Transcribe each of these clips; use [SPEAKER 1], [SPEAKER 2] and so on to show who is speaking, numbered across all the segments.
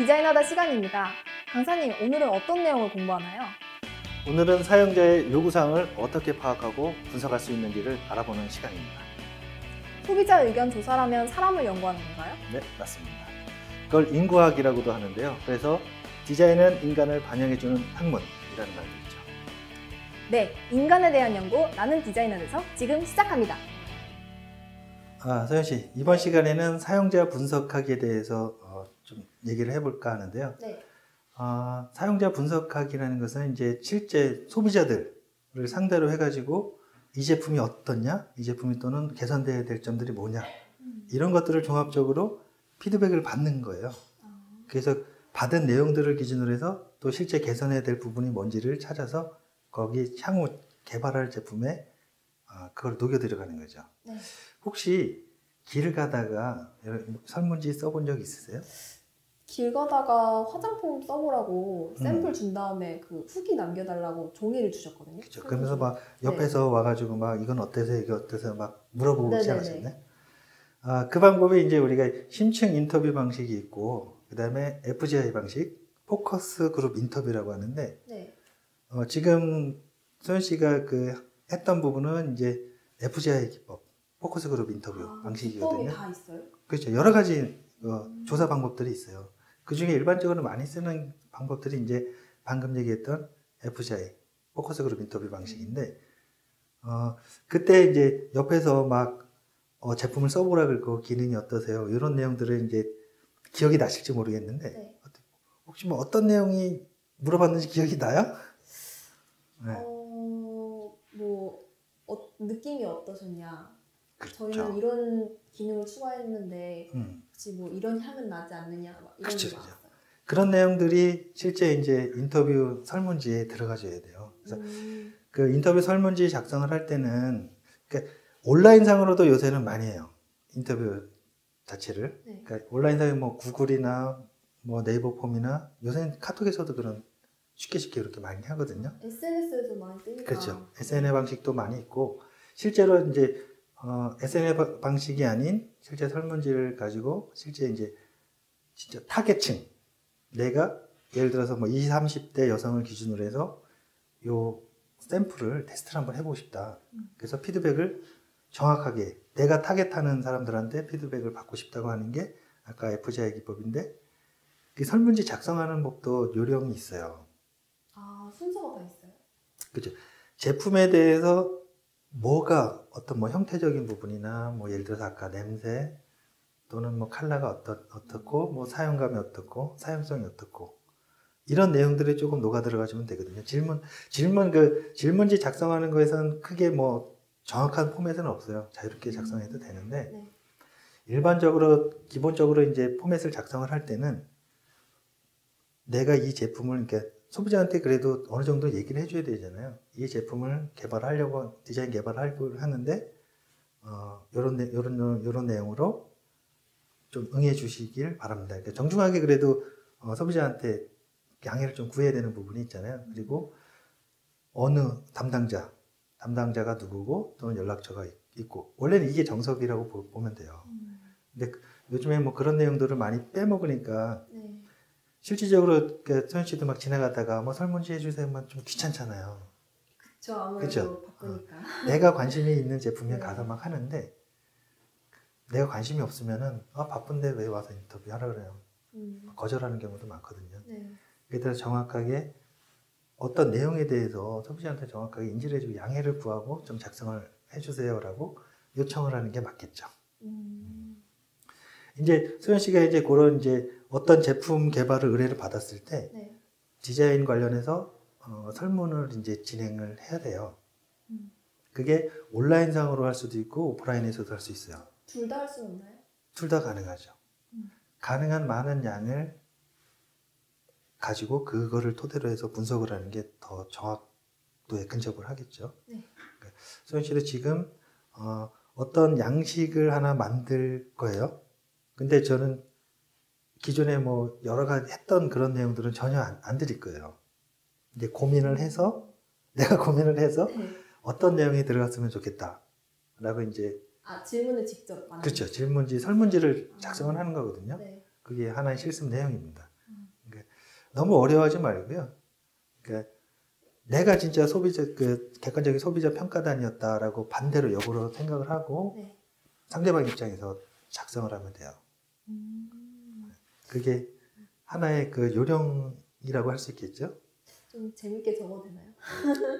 [SPEAKER 1] 디자이너다 시간입니다. 강사님, 오늘은 어떤 내용을 공부하나요?
[SPEAKER 2] 오늘은 사용자의 요구사항을 어떻게 파악하고 분석할 수 있는지를 알아보는 시간입니다.
[SPEAKER 1] 소비자 의견 조사라면 사람을 연구하는 건가요?
[SPEAKER 2] 네, 맞습니다. 그걸 인구학이라고도 하는데요. 그래서 디자인은 인간을 반영해주는 학문이라는 말도 있죠.
[SPEAKER 1] 네, 인간에 대한 연구 나는 디자이너에서 지금 시작합니다.
[SPEAKER 2] 아, 서현 씨, 이번 시간에는 사용자 분석하기에 대해서 어, 좀 얘기를 해볼까 하는데요.
[SPEAKER 1] 네.
[SPEAKER 2] 아, 사용자 분석하기라는 것은 이제 실제 소비자들을 상대로 해가지고 이 제품이 어떻냐, 이 제품이 또는 개선돼야 될 점들이 뭐냐, 이런 것들을 종합적으로 피드백을 받는 거예요. 그래서 받은 내용들을 기준으로 해서 또 실제 개선해야 될 부분이 뭔지를 찾아서 거기 향후 개발할 제품에 아, 그걸 녹여 들어가는 거죠.
[SPEAKER 1] 네.
[SPEAKER 2] 혹시 길 가다가 설문지 써본 적 있으세요?
[SPEAKER 1] 길 가다가 화장품 써보라고
[SPEAKER 2] 음.
[SPEAKER 1] 샘플 준 다음에 그 후기 남겨달라고 종이를 주셨거든요.
[SPEAKER 2] 그죠. 그러면서 막 옆에서 와가지고 막 이건 어때서 이게 어때서 막 물어보고
[SPEAKER 1] 네네네.
[SPEAKER 2] 않았었나요? 아, 그 방법이 이제 우리가 심층 인터뷰 방식이 있고, 그 다음에 FGI 방식, 포커스 그룹 인터뷰라고 하는데,
[SPEAKER 1] 네.
[SPEAKER 2] 어, 지금 소연 씨가 그 했던 부분은 이제 FGI 기법, 포커스 그룹 인터뷰
[SPEAKER 1] 아,
[SPEAKER 2] 방식이거든요.
[SPEAKER 1] 기법이 다 있어요?
[SPEAKER 2] 그렇죠. 여러 가지 어, 조사 방법들이 있어요. 그 중에 일반적으로 많이 쓰는 방법들이 이제 방금 얘기했던 FGI, 포커스 그룹 인터뷰 방식인데, 어, 그때 이제 옆에서 막 어, 제품을 써보라 그러고 기능이 어떠세요? 이런 내용들을 이제 기억이 나실지 모르겠는데,
[SPEAKER 1] 네.
[SPEAKER 2] 혹시 뭐 어떤 내용이 물어봤는지 기억이 나요? 네.
[SPEAKER 1] 어, 뭐 어, 느낌이 어떠셨냐?
[SPEAKER 2] 그렇죠.
[SPEAKER 1] 저희는 이런 기능을 추가했는데
[SPEAKER 2] 음.
[SPEAKER 1] 혹시 뭐 이런 향은 나지 않느냐? 막 이런
[SPEAKER 2] 그쵸,
[SPEAKER 1] 게
[SPEAKER 2] 그쵸. 그런 내용들이 실제 이제 인터뷰 설문지에 들어가줘야 돼요. 그래서
[SPEAKER 1] 음,
[SPEAKER 2] 그 인터뷰 설문지 작성을 할 때는 그러니까 온라인상으로도 요새는 많이 해요. 인터뷰 자체를.
[SPEAKER 1] 네.
[SPEAKER 2] 그러니까 온라인상에 뭐 구글이나 뭐 네이버 폼이나 요새는 카톡에서도 그런 쉽게 쉽게 이렇게 많이 하거든요.
[SPEAKER 1] SNS에서 많이 뜨니까.
[SPEAKER 2] 그렇죠. SNS 방식도 많이 있고 실제로 이제 어, SNS 바- 방식이 아닌 실제 설문지를 가지고 실제 이제 진짜 타겟층 내가 예를 들어서 뭐 20, 30대 여성을 기준으로 해서 요 샘플을 테스트를 한번 해보고 싶다. 그래서 피드백을 정확하게 내가 타겟하는 사람들한테 피드백을 받고 싶다고 하는 게 아까 FGI 기법인데 그 설문지 작성하는 법도 요령이 있어요.
[SPEAKER 1] 아 순서가 다 있어요.
[SPEAKER 2] 그죠. 제품에 대해서 뭐가 어떤 뭐 형태적인 부분이나 뭐 예를 들어서 아까 냄새 또는 뭐 컬러가 어떻, 어떻고 뭐 사용감이 어떻고 사용성이 어떻고 이런 내용들이 조금 녹아 들어가주면 되거든요. 질문 질문 그 질문지 작성하는 거에선 크게 뭐 정확한 포맷은 없어요. 자유롭게 작성해도 되는데
[SPEAKER 1] 네.
[SPEAKER 2] 일반적으로 기본적으로 이제 포맷을 작성을 할 때는 내가 이 제품을 이렇게 소비자한테 그래도 어느 정도 얘기를 해줘야 되잖아요. 이 제품을 개발하려고 디자인 개발하려고 하는데 어 요런 내- 요런 요런 내용으로 좀 응해 주시길 바랍니다. 그러니까 정중하게 그래도 어, 소비자한테 양해를 좀 구해야 되는 부분이 있잖아요. 그리고 어느 담당자 담당자가 누구고 또는 연락처가 있- 있고 원래는 이게 정석이라고 보- 보면 돼요.
[SPEAKER 1] 음,
[SPEAKER 2] 근데 그- 요즘에 뭐 그런 내용들을 많이 빼먹으니까
[SPEAKER 1] 네.
[SPEAKER 2] 실질적으로 그 소연 씨도 막 지나가다가 뭐 설문지 해주세요만 좀 귀찮잖아요.
[SPEAKER 1] 저 아무래도
[SPEAKER 2] 그쵸?
[SPEAKER 1] 바쁘니까.
[SPEAKER 2] 내가 관심이 있는 제품에
[SPEAKER 1] 네.
[SPEAKER 2] 가서 막 하는데 내가 관심이 없으면은 아 바쁜데 왜 와서 인터뷰 하라 그래요.
[SPEAKER 1] 음,
[SPEAKER 2] 거절하는 경우도 많거든요.
[SPEAKER 1] 네.
[SPEAKER 2] 그에 따라 정확하게 어떤 내용에 대해서 소비자한테 정확하게 인지를 해주고 양해를 구하고 좀 작성을 해주세요라고 요청을 하는 게 맞겠죠.
[SPEAKER 1] 음,
[SPEAKER 2] 이제 소연 씨가 이제 그런 이제 어떤 제품 개발을 의뢰를 받았을 때
[SPEAKER 1] 네.
[SPEAKER 2] 디자인 관련해서 어, 설문을 이제 진행을 해야 돼요.
[SPEAKER 1] 음.
[SPEAKER 2] 그게 온라인상으로 할 수도 있고 오프라인에서도 할 수 있어요.
[SPEAKER 1] 둘 다 할수 없나요?
[SPEAKER 2] 둘 다 가능하죠.
[SPEAKER 1] 음.
[SPEAKER 2] 가능한 많은 양을 가지고 그거를 토대로 해서 분석을 하는 게 더 정확도에 근접을 하겠죠.
[SPEAKER 1] 네.
[SPEAKER 2] 그러니까 소연 씨도 지금 어, 어떤 양식을 하나 만들 거예요. 근데 저는 기존에 뭐 여러 가지 했던 그런 내용들은 전혀 안, 안 드릴 거예요. 이제 고민을 해서 내가 고민을 해서
[SPEAKER 1] 네.
[SPEAKER 2] 어떤 내용이 들어갔으면 좋겠다라고 이제
[SPEAKER 1] 아 질문을 직접 안
[SPEAKER 2] 그렇죠 질문지 설문지를 작성을 하는 거거든요.
[SPEAKER 1] 네.
[SPEAKER 2] 그게 하나의 실습 내용입니다. 너무 어려워하지 말고요. 그러니까 내가 진짜 소비자 그 객관적인 소비자 평가단이었다라고 반대로 역으로 생각을 하고
[SPEAKER 1] 네.
[SPEAKER 2] 상대방 입장에서 작성을 하면 돼요.
[SPEAKER 1] 음,
[SPEAKER 2] 그게 하나의 그 요령이라고 할 수 있겠죠.
[SPEAKER 1] 좀 재밌게 적어도 되나요?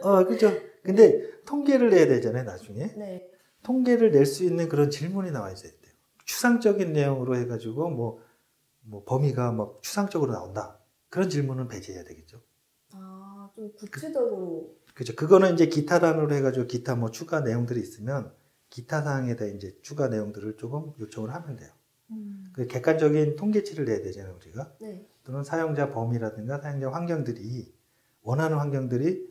[SPEAKER 2] 어, 그죠. 근데 통계를 내야 되잖아요, 나중에.
[SPEAKER 1] 네.
[SPEAKER 2] 통계를 낼 수 있는 그런 질문이 나와 있어야 돼요. 추상적인 내용으로 해가지고 뭐, 뭐 범위가 막 추상적으로 나온다. 그런 질문은 배제해야 되겠죠.
[SPEAKER 1] 아, 좀 구체적으로.
[SPEAKER 2] 그죠. 그거는 이제 기타단으로 해가지고 기타 뭐 추가 내용들이 있으면 기타 사항에다 이제 추가 내용들을 조금 요청을 하면 돼요.
[SPEAKER 1] 음,
[SPEAKER 2] 그 객관적인 통계치를 내야 되잖아요, 우리가.
[SPEAKER 1] 네.
[SPEAKER 2] 또는 사용자 범위라든가 사용자 환경들이 원하는 환경들이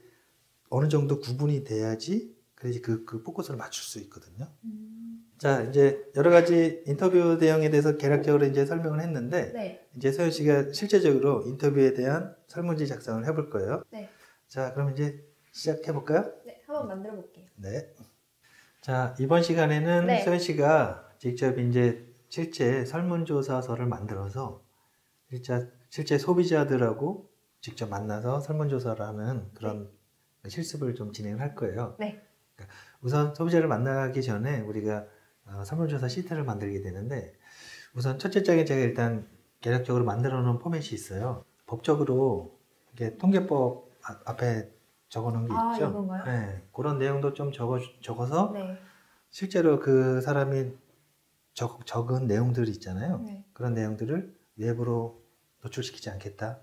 [SPEAKER 2] 어느 정도 구분이 돼야지 그래야지 그, 그 포커스를 맞출 수 있거든요.
[SPEAKER 1] 음,
[SPEAKER 2] 자, 이제 여러 가지 인터뷰 대응에 대해서 개략적으로 이제 설명을 했는데
[SPEAKER 1] 네.
[SPEAKER 2] 이제 서현 씨가 실제적으로 인터뷰에 대한 설문지 작성을 해볼 거예요.
[SPEAKER 1] 네.
[SPEAKER 2] 자, 그럼 이제 시작해 볼까요?
[SPEAKER 1] 네. 한번 만들어 볼게요.
[SPEAKER 2] 네. 자, 이번 시간에는
[SPEAKER 1] 네.
[SPEAKER 2] 서현 씨가 직접 이제 실제 설문조사서를 만들어서 실제, 실제 소비자들하고 직접 만나서 설문조사를 하는 그런 실습을 좀 진행을 할 거예요.
[SPEAKER 1] 네.
[SPEAKER 2] 그러니까 우선 소비자를 만나기 전에 우리가 어, 설문조사 시트를 만들게 되는데 우선 첫째 장에 제가 일단 계략적으로 만들어 놓은 포맷이 있어요. 법적으로 이게 통계법 아- 앞에 적어 놓은 게
[SPEAKER 1] 아,
[SPEAKER 2] 있죠.
[SPEAKER 1] 이건가요?
[SPEAKER 2] 네. 그런 내용도 좀 적어, 적어서
[SPEAKER 1] 네.
[SPEAKER 2] 실제로 그 사람이 적, 적은 내용들이 있잖아요.
[SPEAKER 1] 네.
[SPEAKER 2] 그런 내용들을 외부로 노출시키지 않겠다.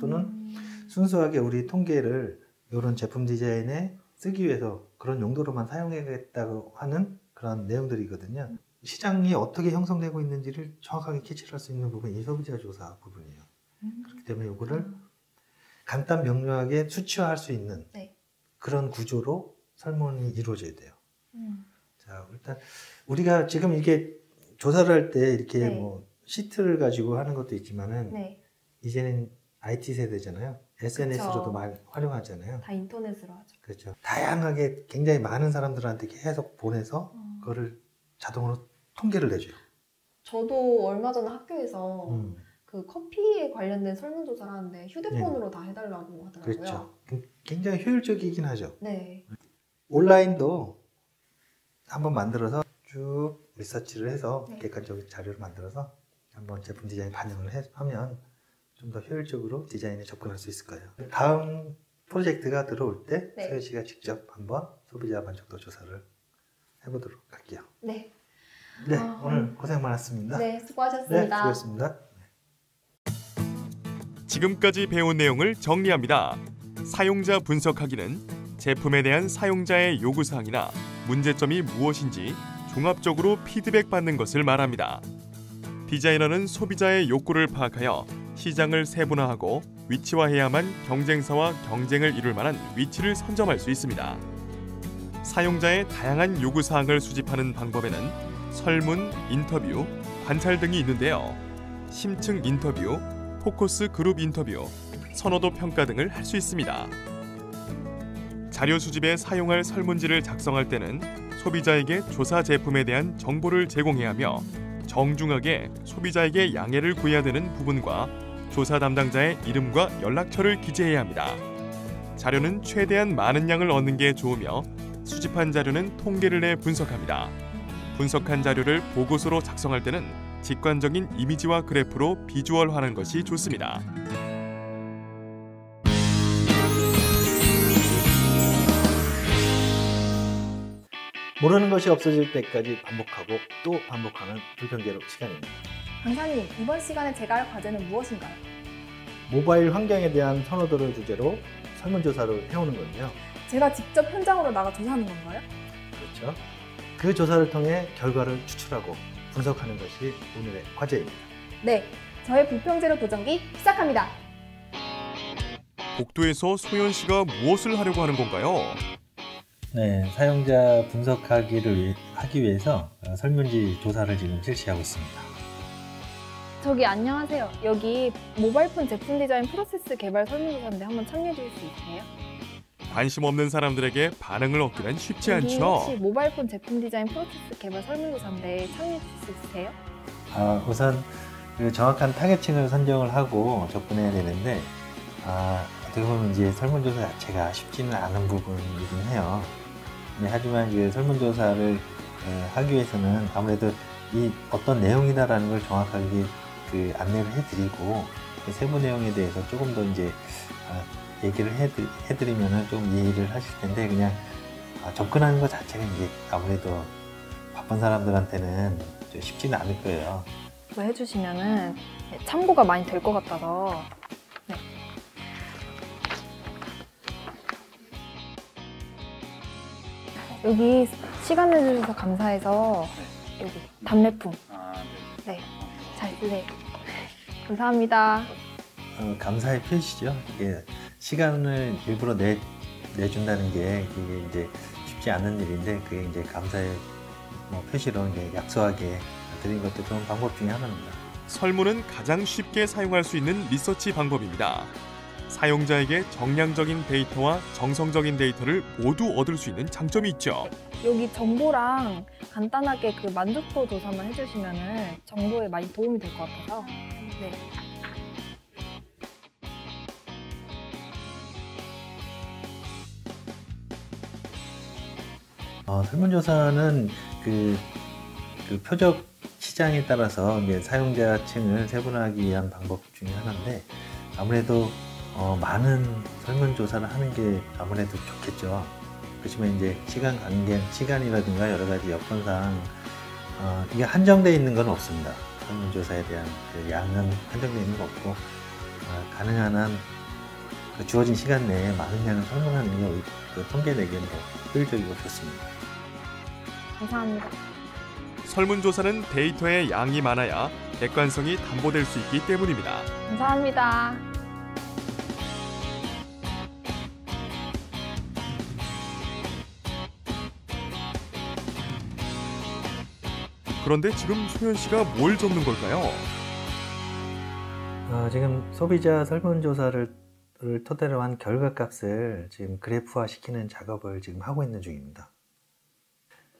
[SPEAKER 2] 또는
[SPEAKER 1] 음,
[SPEAKER 2] 순수하게 우리 통계를 이런 제품 디자인에 쓰기 위해서 그런 용도로만 사용하겠다고 하는 그런 내용들이거든요. 시장이 어떻게 형성되고 있는지를 정확하게 캐치할 수 있는 부분이 이 소비자 조사 부분이에요.
[SPEAKER 1] 음,
[SPEAKER 2] 그렇기 때문에 이거를 간단 명료하게 수치화할 수 있는
[SPEAKER 1] 네.
[SPEAKER 2] 그런 구조로 설문이 이루어져야 돼요.
[SPEAKER 1] 음,
[SPEAKER 2] 자, 일단 우리가 지금 이게 조사를 할 때 이렇게
[SPEAKER 1] 네.
[SPEAKER 2] 뭐 시트를 가지고 하는 것도 있지만은
[SPEAKER 1] 네.
[SPEAKER 2] 이제는 IT 세대잖아요. SNS로도. 많이 활용하잖아요.
[SPEAKER 1] 다 인터넷으로 하죠.
[SPEAKER 2] 그렇죠. 다양하게 굉장히 많은 사람들한테 계속 보내서
[SPEAKER 1] 어.
[SPEAKER 2] 그거를 자동으로 통계를 내줘요.
[SPEAKER 1] 저도 얼마 전에 학교에서
[SPEAKER 2] 음,
[SPEAKER 1] 그 커피에 관련된 설문조사를 하는데 휴대폰으로 다 해달라고 하더라고요.
[SPEAKER 2] 네. 그렇죠. 굉장히 효율적이긴 하죠.
[SPEAKER 1] 네.
[SPEAKER 2] 온라인도 한번 만들어서 쭉 리서치를 해서
[SPEAKER 1] 네.
[SPEAKER 2] 객관적인 자료를 만들어서 한번 제품 디자인 반영을 해- 하면 좀 더 효율적으로 디자인에 접근할 수 있을 거예요. 다음 프로젝트가 들어올 때
[SPEAKER 1] 네.
[SPEAKER 2] 서현 씨가 직접 한번 소비자 만족도 조사를 해보도록 할게요.
[SPEAKER 1] 네.
[SPEAKER 2] 네,
[SPEAKER 1] 아,
[SPEAKER 2] 오늘 고생 많았습니다.
[SPEAKER 1] 네,
[SPEAKER 2] 네,
[SPEAKER 1] 수고하셨습니다.
[SPEAKER 2] 수고했습니다.
[SPEAKER 3] 지금까지 배운 내용을 정리합니다. 사용자 분석하기는 제품에 대한 사용자의 요구사항이나 문제점이 무엇인지 종합적으로 피드백 받는 것을 말합니다. 디자이너는 소비자의 욕구를 파악하여 시장을 세분화하고 위치화해야만 경쟁사와 경쟁을 이룰 만한 위치를 선점할 수 있습니다. 사용자의 다양한 요구 사항을 수집하는 방법에는 설문, 인터뷰, 관찰 등이 있는데요. 심층 인터뷰, 포커스 그룹 인터뷰, 선호도 평가 등을 할 수 있습니다. 자료 수집에 사용할 설문지를 작성할 때는 소비자에게 조사 제품에 대한 정보를 제공해야 하며 정중하게 소비자에게 양해를 구해야 되는 부분과 조사 담당자의 이름과 연락처를 기재해야 합니다. 자료는 최대한 많은 양을 얻는 게 좋으며 수집한 자료는 통계를 내 분석합니다. 분석한 자료를 보고서로 작성할 때는 직관적인 이미지와 그래프로 비주얼화하는 것이 좋습니다.
[SPEAKER 2] 모르는 것이 없어질 때까지 반복하고 또 반복하는 불평제로 시간입니다.
[SPEAKER 1] 강사님, 이번 시간에 제가 할 과제는 무엇인가요?
[SPEAKER 2] 모바일 환경에 대한 선호도를 주제로 설문조사를 해오는 건데요.
[SPEAKER 1] 제가 직접 현장으로 나가 조사하는 건가요?
[SPEAKER 2] 그렇죠. 그 조사를 통해 결과를 추출하고 분석하는 것이 오늘의 과제입니다.
[SPEAKER 1] 네, 저의 불평제로 도전기 시작합니다.
[SPEAKER 3] 복도에서 소연 씨가 무엇을 하려고 하는 건가요?
[SPEAKER 2] 네, 사용자 분석하기를 위- 하기 위해서 어, 설문지 조사를 지금 실시하고 있습니다.
[SPEAKER 1] 저기 안녕하세요. 여기 모바일폰 제품 디자인 프로세스 개발 설문조사인데 한번 참여해 주실 수 있으세요?
[SPEAKER 3] 관심 없는 사람들에게 반응을 얻기는 쉽지
[SPEAKER 1] 여기 혹시
[SPEAKER 3] 않죠.
[SPEAKER 1] 모바일폰 제품 디자인 프로세스 개발 설문조사인데 참여해 주실 수 있으세요?
[SPEAKER 2] 아, 우선 그 정확한 타겟층을 선정을 하고 접근해야 되는데 아, 어떻게 보면 이제 설문조사 자체가 쉽지는 않은 부분이긴 해요. 네, 하지만 그 설문조사를 어, 하기 위해서는 아무래도 이 어떤 내용이다라는 걸 정확하게 그 안내를 해드리고 그 세부 내용에 대해서 조금 더 이제 아, 얘기를 해드, 해드리면은 좀 이해를 하실 텐데 그냥 아, 접근하는 것 자체가 이제 아무래도 바쁜 사람들한테는 좀 쉽지는 않을 거예요.
[SPEAKER 1] 해주시면은 네, 참고가 많이 될 것 같아서 여기 시간 내주셔서 감사해서 여기 답례품
[SPEAKER 4] 아, 네.
[SPEAKER 1] 네잘 쓰세요. 감사합니다.
[SPEAKER 2] 어, 감사의 표시죠. 이게 시간을 일부러 내, 내준다는 게 이게 이제 쉽지 않은 일인데 그게 이제 감사의 뭐 표시로 이제 약소하게 드린 것도 좋은 방법 중에 하나입니다.
[SPEAKER 3] 설문은 가장 쉽게 사용할 수 있는 리서치 방법입니다. 사용자에게 정량적인 데이터와 정성적인 데이터를 모두 얻을 수 있는 장점이 있죠.
[SPEAKER 1] 여기 정보랑 간단하게 그 만족도 조사만 해주시면 은 정보에 많이 도움이 될 것 같아서 네.
[SPEAKER 2] 어, 설문조사는 그, 그 표적 시장에 따라서 이제 사용자층을 세분화하기 위한 방법 중에 하나인데 아무래도 어, 많은 설문조사를 하는 게 아무래도 좋겠죠. 그렇지만 이제 시간 관계, 시간이라든가 여러 가지 여건상 어, 이게 한정되어 있는 건 없습니다. 설문조사에 대한 그 양은 한정되어 있는 거 없고 어, 가능한 한 그 주어진 시간 내에 많은 양을 설문하는 게 그 통계 내기에는 더 효율적이고 좋습니다.
[SPEAKER 1] 감사합니다.
[SPEAKER 3] 설문조사는 데이터의 양이 많아야 객관성이 담보될 수 있기 때문입니다.
[SPEAKER 1] 감사합니다.
[SPEAKER 3] 그런데 지금 소연 씨가 뭘 적는 걸까요?
[SPEAKER 2] 어, 지금 소비자 설문조사를 를 토대로 한 결과값을 지금 그래프화 시키는 작업을 지금 하고 있는 중입니다.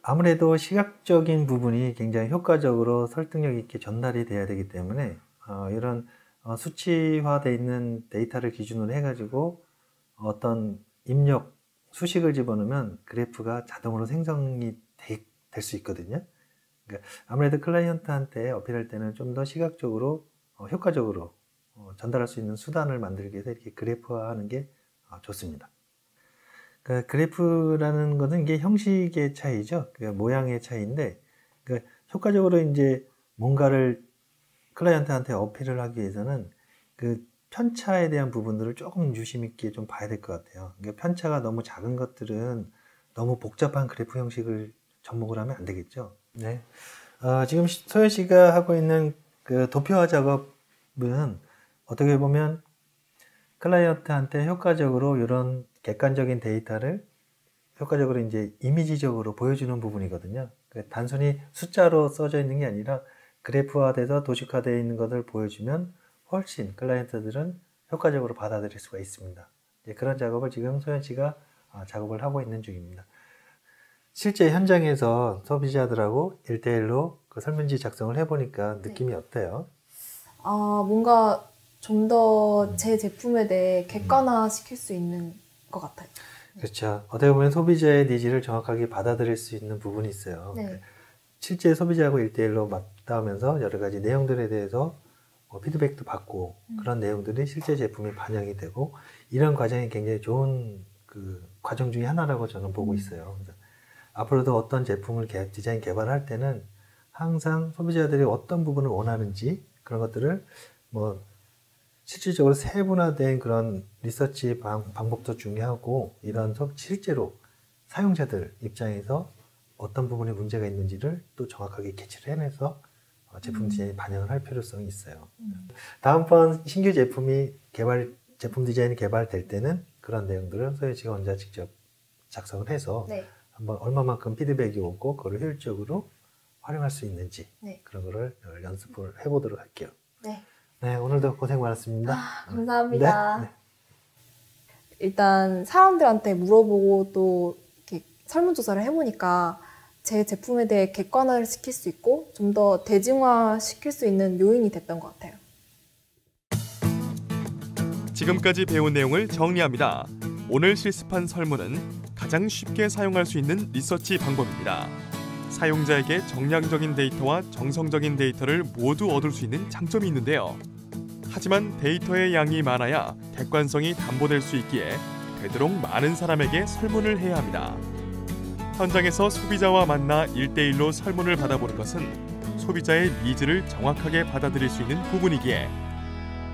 [SPEAKER 2] 아무래도 시각적인 부분이 굉장히 효과적으로 설득력 있게 전달이 돼야 되기 때문에 어, 이런 어, 수치화되어 있는 데이터를 기준으로 해가지고 어떤 입력 수식을 집어넣으면 그래프가 자동으로 생성이 될 수 있거든요. 그러니까 아무래도 클라이언트한테 어필할 때는 좀 더 시각적으로 어, 효과적으로 어, 전달할 수 있는 수단을 만들기 위해서 이렇게 그래프화하는 게 어, 좋습니다. 그 그래프라는 것은 이게 형식의 차이죠. 그 모양의 차이인데 그 효과적으로 이제 뭔가를 클라이언트한테 어필을 하기 위해서는 그 편차에 대한 부분들을 조금 유심 있게 좀 봐야 될 것 같아요. 그러니까 편차가 너무 작은 것들은 너무 복잡한 그래프 형식을 접목을 하면 안 되겠죠. 네. 어, 지금 소연 씨가 하고 있는 그 도표화 작업은 어떻게 보면 클라이언트한테 효과적으로 이런 객관적인 데이터를 효과적으로 이제 이미지적으로 보여주는 부분이거든요. 그러니까 단순히 숫자로 써져 있는 게 아니라 그래프화돼서 도식화되어 있는 것을 보여주면 훨씬 클라이언트들은 효과적으로 받아들일 수가 있습니다. 그런 작업을 지금 소연 씨가 아, 작업을 하고 있는 중입니다. 실제 현장에서 소비자들하고 일대일로그 설문지 작성을 해보니까 느낌이 어때요?
[SPEAKER 5] 아, 뭔가 좀 더 제 제품에 대해 객관화 시킬 수 있는 것 같아요.
[SPEAKER 2] 그렇죠. 어떻게 보면 소비자의 니즈를 정확하게 받아들일 수 있는 부분이 있어요.
[SPEAKER 5] 네.
[SPEAKER 2] 실제 소비자하고 일대일로 맞닿으면서 여러 가지 내용들에 대해서 뭐 피드백도 받고 그런 내용들이 실제 제품에 반영이 되고 이런 과정이 굉장히 좋은 그 과정 중에 하나라고 저는 보고 있어요. 그래서 앞으로도 어떤 제품을 개- 디자인 개발할 때는 항상 소비자들이 어떤 부분을 원하는지 그런 것들을 뭐 실질적으로 세분화된 그런 리서치 방, 방법도 중요하고 이런 소- 실제로 사용자들 입장에서 어떤 부분에 문제가 있는지를 또 정확하게 캐치를 해내서 어, 제품 디자인에 반영을 할 필요성이 있어요. 다음번 신규 제품이 개발 제품 디자인이 개발될 때는 그런 내용들을 소연 씨가 혼자 직접 작성을 해서
[SPEAKER 5] 네.
[SPEAKER 2] 한번 얼마만큼 피드백이 오고 그걸 효율적으로 활용할 수 있는지
[SPEAKER 5] 네.
[SPEAKER 2] 그런 거를 연습을 해보도록 할게요.
[SPEAKER 5] 네.
[SPEAKER 2] 네, 오늘도 고생 많았습니다.
[SPEAKER 5] 감사합니다.
[SPEAKER 2] 네, 네.
[SPEAKER 5] 일단 사람들한테 물어보고 또 이렇게 설문조사를 해보니까 제 제품에 대해 객관화를 시킬 수 있고 좀 더 대중화 시킬 수 있는 요인이 됐던 것 같아요.
[SPEAKER 3] 지금까지 배운 내용을 정리합니다. 오늘 실습한 설문은 가장 쉽게 사용할 수 있는 리서치 방법입니다. 사용자에게 정량적인 데이터와 정성적인 데이터를 모두 얻을 수 있는 장점이 있는데요. 하지만 데이터의 양이 많아야 객관성이 담보될 수 있기에 되도록 많은 사람에게 설문을 해야 합니다. 현장에서 소비자와 만나 일대일로 설문을 받아보는 것은 소비자의 니즈를 정확하게 받아들일 수 있는 부분이기에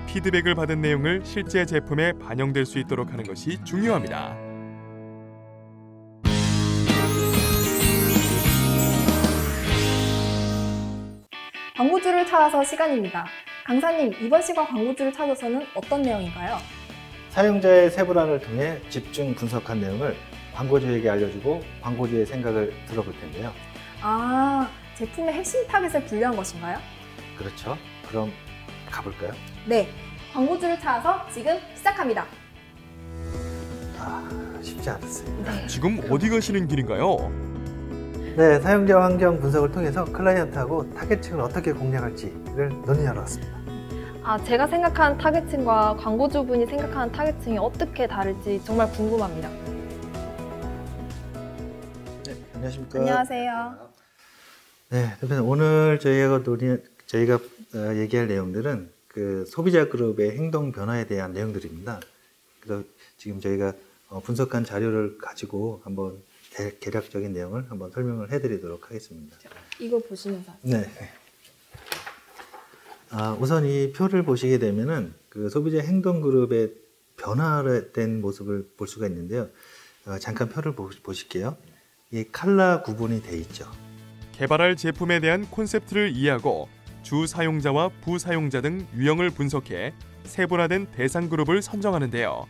[SPEAKER 3] 피드백을 받은 내용을 실제 제품에 반영될 수 있도록 하는 것이 중요합니다.
[SPEAKER 5] 찾아서 시간입니다. 강사님, 이번 시간 광고주를 찾아서는 어떤 내용인가요?
[SPEAKER 2] 사용자의 세부란을 통해 집중 분석한 내용을 광고주에게 알려주고 광고주의 생각을 들어볼 텐데요.
[SPEAKER 5] 아, 제품의 핵심 타겟을 분류한 것인가요?
[SPEAKER 2] 그렇죠. 그럼 가볼까요?
[SPEAKER 5] 네, 광고주를 찾아서 지금 시작합니다.
[SPEAKER 2] 아, 쉽지 않았어요.
[SPEAKER 5] 네.
[SPEAKER 3] 지금 어디 가시는 길인가요?
[SPEAKER 2] 네, 사용자 환경 분석을 통해서 클라이언트하고 타겟층을 어떻게 공략할지를 논의하러 왔습니다.
[SPEAKER 1] 아, 제가 생각하는 타겟층과 광고주분이 생각하는 타겟층이 어떻게 다를지 정말 궁금합니다.
[SPEAKER 2] 네, 안녕하십니까.
[SPEAKER 5] 안녕하세요.
[SPEAKER 2] 네, 대표님 오늘 저희가 논의 저희가 어, 얘기할 내용들은 그 소비자 그룹의 행동 변화에 대한 내용들입니다. 그래서 지금 저희가 어, 분석한 자료를 가지고 한번 대, 개략적인 내용을 한번 설명을 해드리도록 하겠습니다.
[SPEAKER 5] 이거 보시면서.
[SPEAKER 2] 네. 아, 우선 이 표를 보시게 되면은 그 소비자 행동 그룹의 변화된 모습을 볼 수가 있는데요. 어, 잠깐 표를 보, 보실게요. 이 칼라 구분이 돼 있죠.
[SPEAKER 3] 개발할 제품에 대한 콘셉트를 이해하고 주 사용자와 부사용자 등 유형을 분석해 세분화된 대상 그룹을 선정하는데요.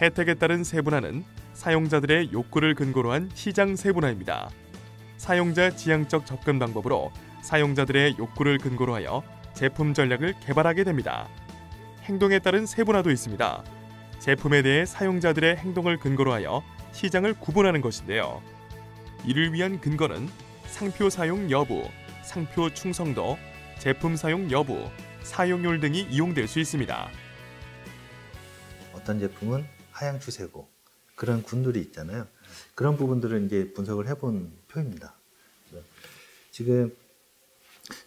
[SPEAKER 3] 혜택에 따른 세분화는 사용자들의 욕구를 근거로 한 시장 세분화입니다. 사용자 지향적 접근 방법으로 사용자들의 욕구를 근거로 하여 제품 전략을 개발하게 됩니다. 행동에 따른 세분화도 있습니다. 제품에 대해 사용자들의 행동을 근거로 하여 시장을 구분하는 것인데요. 이를 위한 근거는 상표 사용 여부, 상표 충성도, 제품 사용 여부, 사용률 등이 이용될 수 있습니다.
[SPEAKER 2] 어떤 제품은 하향 추세고 그런 군들이 있잖아요. 그런 부분들을 이제 분석을 해본 표입니다. 그래서 지금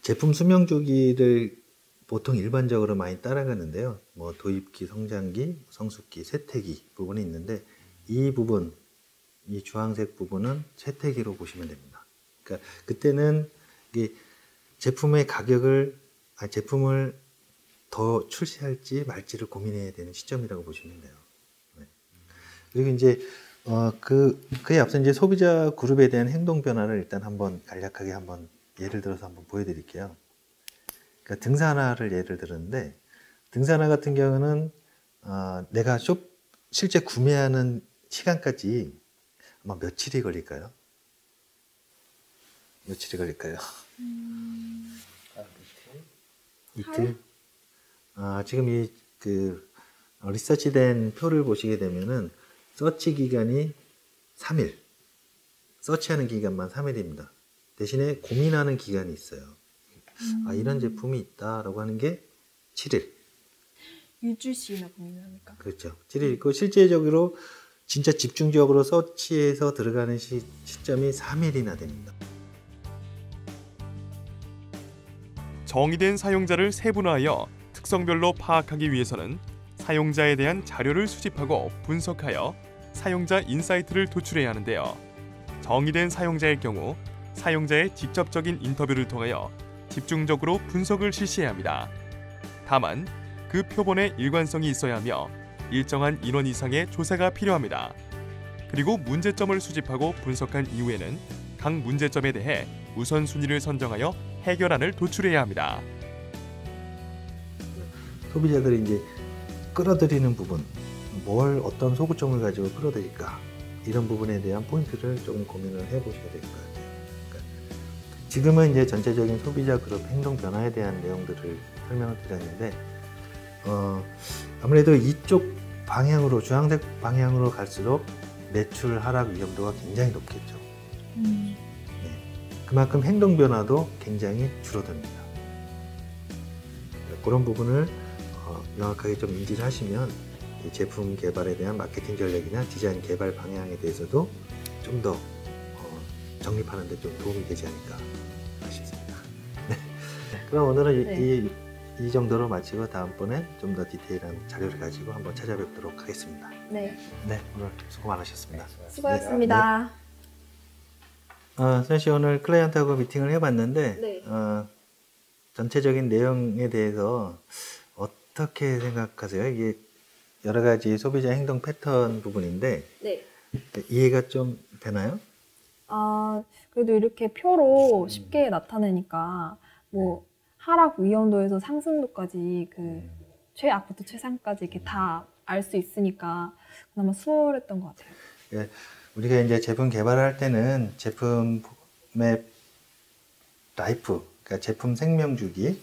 [SPEAKER 2] 제품 수명 주기를 보통 일반적으로 많이 따라가는데요. 뭐 도입기, 성장기, 성숙기, 쇠퇴기 부분이 있는데 이 부분, 이 주황색 부분은 쇠퇴기로 보시면 됩니다. 그러니까 그때는 제품의 가격을 아 제품을 더 출시할지 말지를 고민해야 되는 시점이라고 보시면 돼요. 네. 그리고 이제 어, 그 그에 앞서 이제 소비자 그룹에 대한 행동 변화를 일단 한번 간략하게 한번 예를 들어서 한번 보여드릴게요. 그러니까 등산화를 예를 들었는데 등산화 같은 경우는 어, 내가 쇼 실제 구매하는 시간까지 아마 며칠이 걸릴까요? 며칠이 걸릴까요? 이틀? 아, 지금 이 그 리서치된 표를 보시게 되면은 서치 기간이 3일. 서치하는 기간만 3일입니다. 대신에 고민하는 기간이 있어요. 아, 이런 제품이 있다라고 하는 게 7일.
[SPEAKER 5] 유주 시나 고민합니까?
[SPEAKER 2] 그렇죠. 7일 있고 실제적으로 진짜 집중적으로 서치해서 들어가는 시, 시점이 3일이나 됩니다.
[SPEAKER 3] 정의된 사용자를 세분화하여 특성별로 파악하기 위해서는 사용자에 대한 자료를 수집하고 분석하여 사용자 인사이트를 도출해야 하는데요. 정의된 사용자일 경우 사용자의 직접적인 인터뷰를 통하여 집중적으로 분석을 실시해야 합니다. 다만 그 표본에 일관성이 있어야 하며 일정한 인원 이상의 조사가 필요합니다. 그리고 문제점을 수집하고 분석한 이후에는 각 문제점에 대해 우선순위를 선정하여 해결안을 도출해야 합니다.
[SPEAKER 2] 소비자들이 이제 끌어들이는 부분, 뭘 어떤 소구점을 가지고 끌어들일까 이런 부분에 대한 포인트를 조금 고민을 해보셔야 될 것 같아요. 그러니까 지금은 이제 전체적인 소비자 그룹 행동 변화에 대한 내용들을 설명을 드렸는데 어, 아무래도 이쪽 방향으로 주황색 방향으로 갈수록 매출 하락 위험도가 굉장히 높겠죠. 네. 그만큼 행동 변화도 굉장히 줄어듭니다. 그런 부분을 어, 명확하게 좀 인지를 하시면 이 제품 개발에 대한 마케팅 전략이나 디자인 개발 방향에 대해서도 좀더 어, 정립하는 데 좀 도움이 되지 않을까 싶습니다. 네. 그럼 오늘은 이-
[SPEAKER 1] 네.
[SPEAKER 2] 이, 이 정도로 마치고 다음번에 좀 더 디테일한 자료를 가지고 한번 찾아뵙도록 하겠습니다.
[SPEAKER 1] 네,
[SPEAKER 2] 네, 오늘 수고 많으셨습니다.
[SPEAKER 1] 수고하셨습니다.
[SPEAKER 2] 어, 선씨 오늘 클라이언트하고 미팅을 해봤는데
[SPEAKER 1] 네.
[SPEAKER 2] 어, 전체적인 내용에 대해서 어떻게 생각하세요? 이게 여러 가지 소비자 행동 패턴 부분인데
[SPEAKER 1] 네.
[SPEAKER 2] 이해가 좀 되나요?
[SPEAKER 1] 아, 그래도 이렇게 표로 쉽게 나타내니까 뭐 하락 위험도에서 상승도까지 그 최악부터 최상까지 이렇게 다 알 수 있으니까 그나마 수월했던 것 같아요.
[SPEAKER 2] 예, 우리가 이제 제품 개발할 때는 제품의 라이프, 그러니까 제품 생명 주기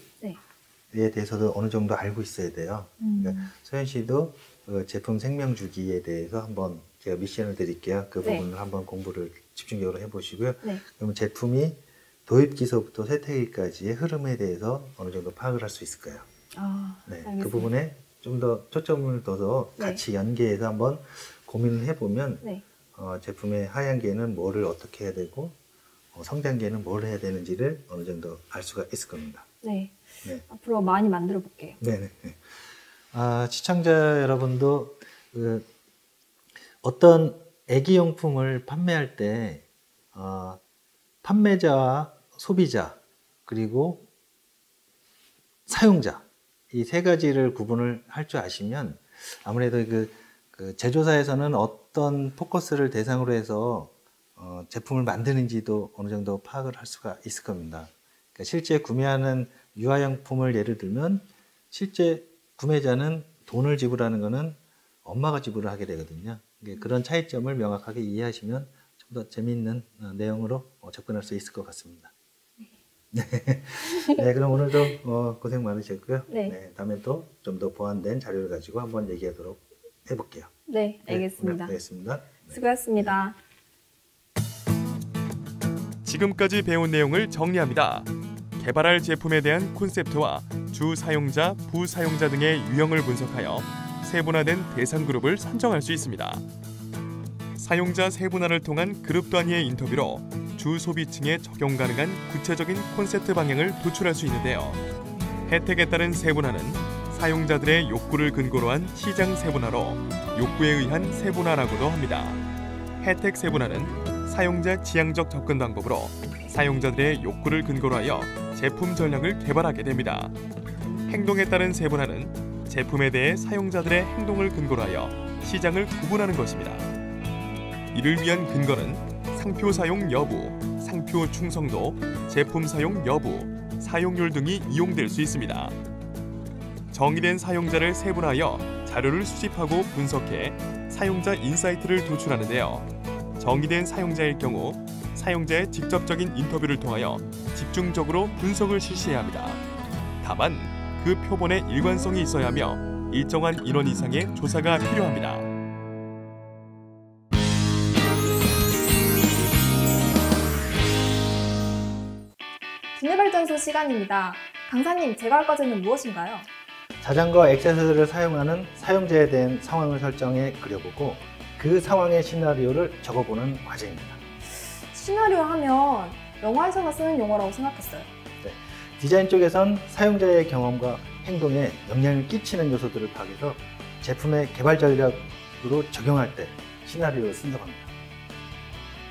[SPEAKER 2] 에
[SPEAKER 1] 네.
[SPEAKER 2] 대해서도 어느 정도 알고 있어야 돼요.
[SPEAKER 1] 음.
[SPEAKER 2] 그러니까 소연 씨도 그 제품 생명 주기에 대해서 한번 제가 미션을 드릴게요. 그
[SPEAKER 1] 네.
[SPEAKER 2] 부분을 한번 공부를 집중적으로 해보시고요.
[SPEAKER 1] 네.
[SPEAKER 2] 그러면 제품이 도입기서부터 세태기까지의 흐름에 대해서 어느 정도 파악을 할 수 있을 거예요.
[SPEAKER 1] 아,
[SPEAKER 2] 네,
[SPEAKER 1] 알겠습니다.
[SPEAKER 2] 그 부분에 좀 더 초점을 둬서
[SPEAKER 1] 네.
[SPEAKER 2] 같이 연계해서 한번 고민을 해보면
[SPEAKER 1] 네.
[SPEAKER 2] 어, 제품의 하향기에는 뭐를 어떻게 해야 되고 어, 성장기에는 뭘 해야 되는지를 어느 정도 알 수가 있을 겁니다.
[SPEAKER 1] 네.
[SPEAKER 2] 네.
[SPEAKER 1] 앞으로 많이 만들어 볼게요.
[SPEAKER 2] 네네. 네. 아, 시청자 여러분도 그 어떤 애기용품을 판매할 때 어, 판매자와 소비자 그리고 사용자 이 세 가지를 구분을 할 줄 아시면 아무래도 그, 그 제조사에서는 어떤 포커스를 대상으로 해서 어, 제품을 만드는지도 어느 정도 파악을 할 수가 있을 겁니다. 그러니까 실제 구매하는 유아용품을 예를 들면 실제 구매자는 돈을 지불하는 것은 엄마가 지불을 하게 되거든요. 그런 차이점을 명확하게 이해하시면 좀 더 재미있는 어, 내용으로 어, 접근할 수 있을 것 같습니다. 네, 네 그럼 오늘도 어, 고생 많으셨고요.
[SPEAKER 1] 네.
[SPEAKER 2] 다음에 또 좀 더 보완된 자료를 가지고 한번 얘기하도록 해볼게요.
[SPEAKER 1] 네,
[SPEAKER 2] 네,
[SPEAKER 1] 알겠습니다.
[SPEAKER 2] 오늘 알겠습니다. 네.
[SPEAKER 1] 수고하셨습니다.
[SPEAKER 3] 지금까지 배운 내용을 정리합니다. 개발할 제품에 대한 콘셉트와 주 사용자, 부사용자 등의 유형을 분석하여 세분화된 대상 그룹을 선정할 수 있습니다. 사용자 세분화를 통한 그룹 단위의 인터뷰로 주 소비층에 적용 가능한 구체적인 콘셉트 방향을 도출할 수 있는데요. 혜택에 따른 세분화는 사용자들의 욕구를 근거로 한 시장 세분화로 욕구에 의한 세분화라고도 합니다. 혜택 세분화는 사용자 지향적 접근 방법으로 사용자들의 욕구를 근거로 하여 제품 전략을 개발하게 됩니다. 행동에 따른 세분화는 제품에 대해 사용자들의 행동을 근거로 하여 시장을 구분하는 것입니다. 이를 위한 근거는 상표 사용 여부, 상표 충성도, 제품 사용 여부, 사용률 등이 이용될 수 있습니다. 정의된 사용자를 세분화하여 자료를 수집하고 분석해 사용자 인사이트를 도출하는데요. 정의된 사용자일 경우 사용자의 직접적인 인터뷰를 통하여 집중적으로 분석을 실시해야 합니다. 다만 그 표본에 일관성이 있어야 하며 일정한 인원 이상의 조사가 필요합니다.
[SPEAKER 5] 두뇌발전소 시간입니다. 강사님, 제가 할 과제는 무엇인가요?
[SPEAKER 2] 자전거 액세서리를 사용하는 사용자에 대한 상황을 설정해 그려보고 그 상황의 시나리오를 적어보는 과제입니다.
[SPEAKER 5] 시나리오 하면 영화에서나 쓰는 용어라고 생각했어요.
[SPEAKER 2] 디자인 쪽에선 사용자의 경험과 행동에 영향을 끼치는 요소들을 파악해서 제품의 개발 전략으로 적용할 때 시나리오를 쓴다고 합니다.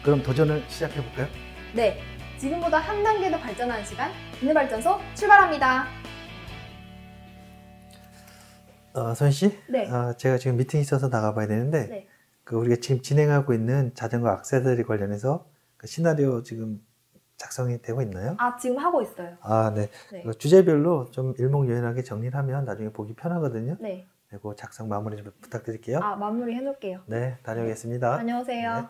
[SPEAKER 2] 그럼 도전을 시작해 볼까요?
[SPEAKER 5] 네, 지금보다 한 단계 더 발전한 시간, 두뇌발전소 출발합니다.
[SPEAKER 2] 어, 선 씨,
[SPEAKER 5] 네.
[SPEAKER 2] 어, 제가 지금 미팅 있어서 나가봐야 되는데
[SPEAKER 5] 네.
[SPEAKER 2] 그 우리가 지금 진행하고 있는 자전거 액세서리 관련해서 그 시나리오 지금 작성이 되고 있나요?
[SPEAKER 5] 아, 지금 하고 있어요.
[SPEAKER 2] 아, 네.
[SPEAKER 5] 네.
[SPEAKER 2] 그 주제별로 좀 일목요연하게 정리를 하면 나중에 보기 편하거든요.
[SPEAKER 5] 네.
[SPEAKER 2] 네, 그 작성 마무리 좀 부탁드릴게요.
[SPEAKER 5] 아, 마무리 해놓을게요.
[SPEAKER 2] 네, 다녀오겠습니다.
[SPEAKER 5] 다녀오세요.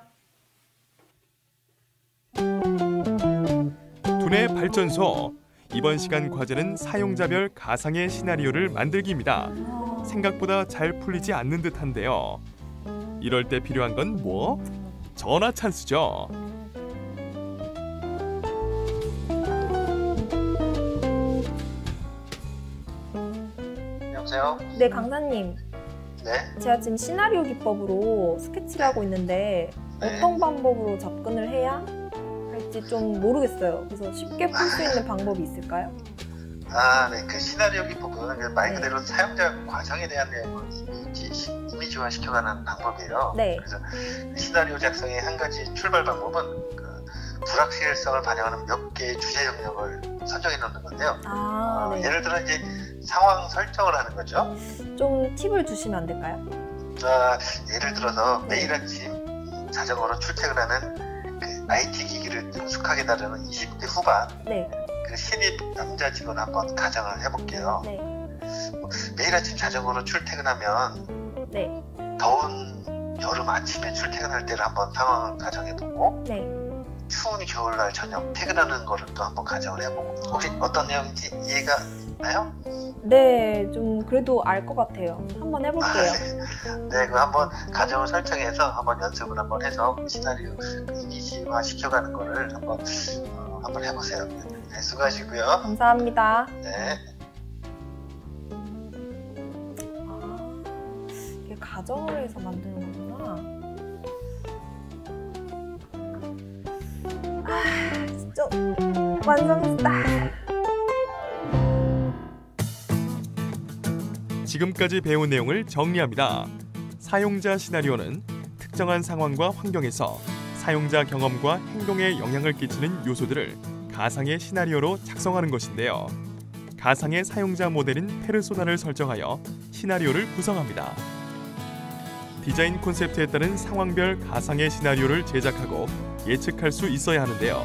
[SPEAKER 3] 두뇌 발전소 이번 시간 과제는 사용자별 가상의 시나리오를 만들기입니다. 생각보다 잘 풀리지 않는 듯한데요. 이럴 때 필요한 건 뭐? 전화 찬스죠.
[SPEAKER 2] 여보세요?
[SPEAKER 1] 네, 강사님.
[SPEAKER 2] 네?
[SPEAKER 1] 제가 지금 시나리오 기법으로 스케치를 하고 있는데
[SPEAKER 2] 네.
[SPEAKER 1] 어떤 방법으로 접근을 해야 할지 좀 모르겠어요. 그래서 쉽게 풀 수 있는 방법이 있을까요?
[SPEAKER 2] 아, 네. 그 시나리오 기법은 말
[SPEAKER 1] 네.
[SPEAKER 2] 그대로 네. 사용자 과정에 대한 내용을 이미 이미지화 시켜가는 방법이에요.
[SPEAKER 1] 네.
[SPEAKER 2] 그래서 시나리오 작성의 한 가지 출발 방법은 그 불확실성을 반영하는 몇 개의 주제 영역을 선정해 놓는 건데요.
[SPEAKER 1] 아,
[SPEAKER 2] 어,
[SPEAKER 1] 네.
[SPEAKER 2] 예를 들어 이제 상황 설정을 하는 거죠.
[SPEAKER 1] 좀 팁을 주시면 안 될까요?
[SPEAKER 2] 자, 예를 들어서
[SPEAKER 1] 네.
[SPEAKER 2] 매일 아침 자전거로 출퇴근하는 그 IT 기기를 능숙하게 다루는 20대 후반
[SPEAKER 1] 네,
[SPEAKER 2] 그 신입 남자 직원 한번 가정을 해볼게요.
[SPEAKER 1] 네,
[SPEAKER 2] 매일 아침 자전거로 출퇴근하면
[SPEAKER 1] 네,
[SPEAKER 2] 더운 여름 아침에 출퇴근할 때를 한번 상황을 가정해보고
[SPEAKER 1] 네.
[SPEAKER 2] 추운 겨울날 저녁 퇴근하는 거를 또 한번 가정을 해보고 혹시 어떤 내용인지 이해가 나요?
[SPEAKER 1] 네, 좀 그래도 알 것 같아요. 한번 해볼게요.
[SPEAKER 2] 네, 그 한번 가정을 설정해서 한번 연습을 한번 해서 그 시나리오 그 이미지화 시켜가는 거를 한번 어, 한번 해보세요. 네, 수고하시고요.
[SPEAKER 1] 감사합니다.
[SPEAKER 2] 네.
[SPEAKER 1] 해서 만드는 거구나. 아, 진짜 완성했다.
[SPEAKER 3] 지금까지 배운 내용을 정리합니다. 사용자 시나리오는 특정한 상황과 환경에서 사용자 경험과 행동에 영향을 끼치는 요소들을 가상의 시나리오로 작성하는 것인데요. 가상의 사용자 모델인 페르소나를 설정하여 시나리오를 구성합니다. 디자인 콘셉트에 따른 상황별 가상의 시나리오를 제작하고 예측할 수 있어야 하는데요.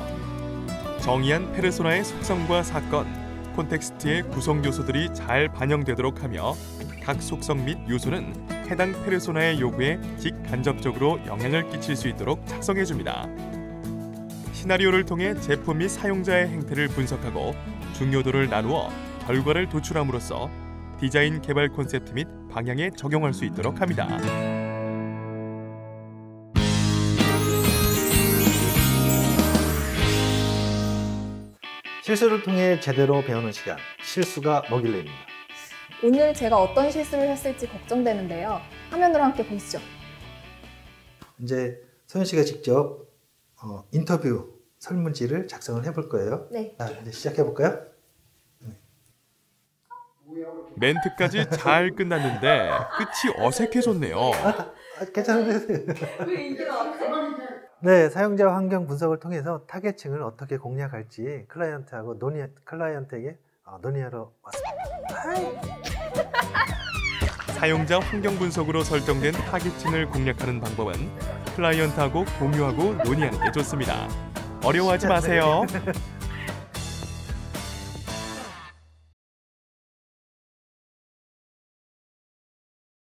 [SPEAKER 3] 정의한 페르소나의 속성과 사건, 콘텍스트의 구성 요소들이 잘 반영되도록 하며 각 속성 및 요소는 해당 페르소나의 요구에 직간접적으로 영향을 끼칠 수 있도록 작성해 줍니다. 시나리오를 통해 제품 및 사용자의 행태를 분석하고 중요도를 나누어 결과를 도출함으로써 디자인 개발 콘셉트 및 방향에 적용할 수 있도록 합니다.
[SPEAKER 6] 실수를 통해 제대로 배우는 시간, 실수가 먹일래입니다.
[SPEAKER 7] 오늘 제가 어떤 실수를 했을지 걱정되는데요. 화면으로 함께 보시죠.
[SPEAKER 6] 이제 소연 씨가 직접 어, 인터뷰 설문지를 작성을 해볼 거예요.
[SPEAKER 7] 네.
[SPEAKER 6] 자, 이제 시작해 볼까요?
[SPEAKER 3] 멘트까지 잘 끝났는데 끝이 어색해졌네요.
[SPEAKER 6] 아, 괜찮은데. 왜 이게 네, 사용자 환경 분석을 통해서 타겟층을 어떻게 공략할지 클라이언트하고 논의 클라이언트에게 어, 논의하러 왔습니다.
[SPEAKER 3] 사용자 환경 분석으로 설정된 타깃층을 공략하는 방법은 클라이언트하고 공유하고 논의하는 게 좋습니다. 어려워하지 마세요.